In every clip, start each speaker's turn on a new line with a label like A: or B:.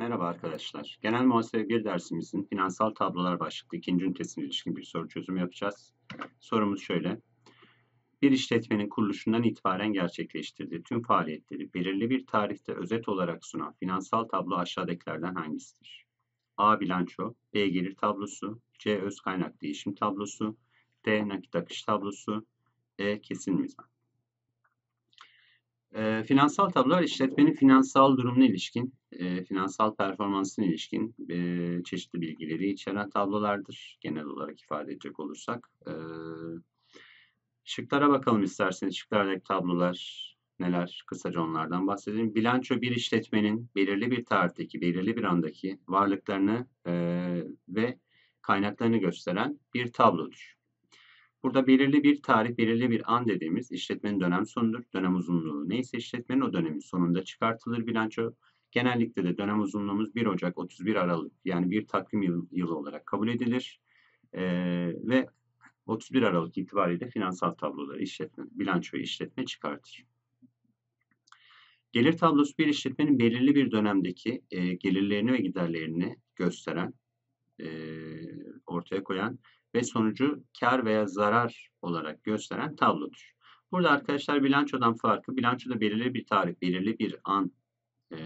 A: Merhaba arkadaşlar. Genel Muhasebe 1 dersimizin finansal tablolar başlıklı ikinci ünitesine ilişkin bir soru çözümü yapacağız. Sorumuz şöyle. Bir işletmenin kuruluşundan itibaren gerçekleştirdiği tüm faaliyetleri belirli bir tarihte özet olarak sunan finansal tablo aşağıdakilerden hangisidir? A. Bilanço B. Gelir tablosu C. Öz kaynak değişim tablosu D. Nakit akış tablosu E. Kesin mizan e, finansal tablolar işletmenin finansal durumuna ilişkin, e, finansal performansına ilişkin e, çeşitli bilgileri içeren tablolardır. Genel olarak ifade edecek olursak. E, şıklara bakalım isterseniz. Şıklardaki tablolar neler? Kısaca onlardan bahsedelim. Bilanço bir işletmenin belirli bir tarihteki, belirli bir andaki varlıklarını e, ve kaynaklarını gösteren bir tablodur. Burada belirli bir tarih, belirli bir an dediğimiz işletmenin dönem sonudur. Dönem uzunluğu neyse işletmenin o dönemin sonunda çıkartılır bilanço. Genellikle de dönem uzunluğumuz 1 Ocak 31 Aralık yani bir takvim yılı, yılı olarak kabul edilir. Ee, ve 31 Aralık itibariyle finansal tabloları işletme, bilançoyu işletme çıkartır. Gelir tablosu bir işletmenin belirli bir dönemdeki e, gelirlerini ve giderlerini gösteren, e, ortaya koyan ve sonucu kar veya zarar olarak gösteren tablodur. Burada arkadaşlar bilançodan farkı, bilançoda belirli bir tarih, belirli bir an e,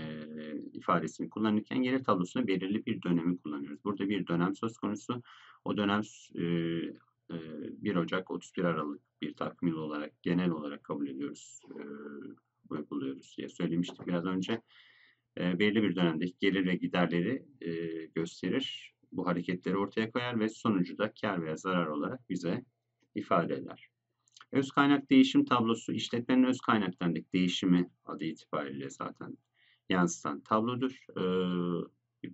A: ifadesini kullanırken gelir tablosunda belirli bir dönemi kullanıyoruz. Burada bir dönem söz konusu. O dönem e, e, 1 Ocak 31 Aralık bir takvim yılı olarak genel olarak kabul ediyoruz. E, uyguluyoruz diye söylemiştik biraz önce. E, belirli bir dönemdeki gelir ve giderleri e, gösterir bu hareketleri ortaya koyar ve sonucu da kar veya zarar olarak bize ifade eder. Öz kaynak değişim tablosu işletmenin öz kaynaklarındaki değişimi adı itibariyle zaten yansıtan tablodur. Ee,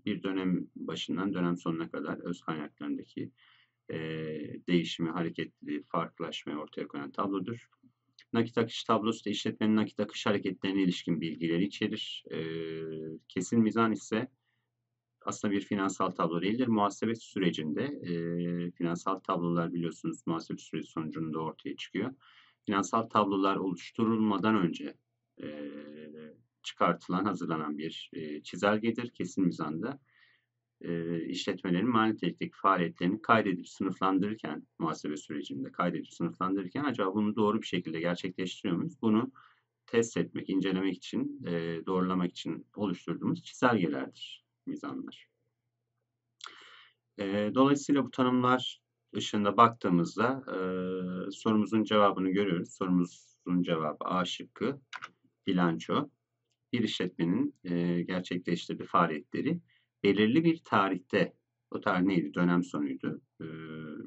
A: bir dönem başından dönem sonuna kadar öz kaynaklarındaki e, değişimi, hareketli, farklılaşmayı ortaya koyan tablodur. Nakit akış tablosu da işletmenin nakit akış hareketlerine ilişkin bilgileri içerir. Ee, kesin mizan ise aslında bir finansal tablo değildir. Muhasebe sürecinde e, finansal tablolar biliyorsunuz muhasebe süreci sonucunda ortaya çıkıyor. Finansal tablolar oluşturulmadan önce e, çıkartılan, hazırlanan bir e, çizelgedir. Kesin mizanda e, işletmelerin mali nitelikteki faaliyetlerini kaydedip sınıflandırırken, muhasebe sürecinde kaydedip sınıflandırırken acaba bunu doğru bir şekilde gerçekleştiriyor muyuz? Bunu test etmek, incelemek için, e, doğrulamak için oluşturduğumuz çizelgelerdir mizanlar. E, dolayısıyla bu tanımlar ışığında baktığımızda e, sorumuzun cevabını görüyoruz. Sorumuzun cevabı A şıkkı bilanço. Bir işletmenin e, gerçekleştirdiği faaliyetleri belirli bir tarihte, o tarih neydi? Dönem sonuydu. E,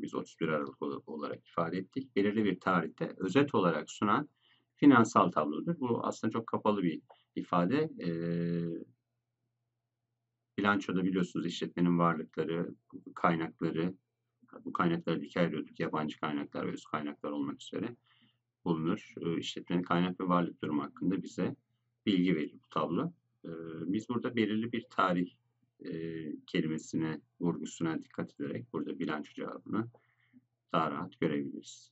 A: biz 31 Aralık olarak ifade ettik. Belirli bir tarihte özet olarak sunan finansal tablodur. Bu aslında çok kapalı bir ifade. E, Bilançoda biliyorsunuz işletmenin varlıkları, kaynakları, bu kaynakları ikiye ayırıyorduk. Yabancı kaynaklar ve öz kaynaklar olmak üzere bulunur. Ee, işletmenin kaynak ve varlık durumu hakkında bize bilgi verir bu tablo. Ee, biz burada belirli bir tarih e, kelimesine, vurgusuna dikkat ederek burada bilanço cevabını daha rahat görebiliriz.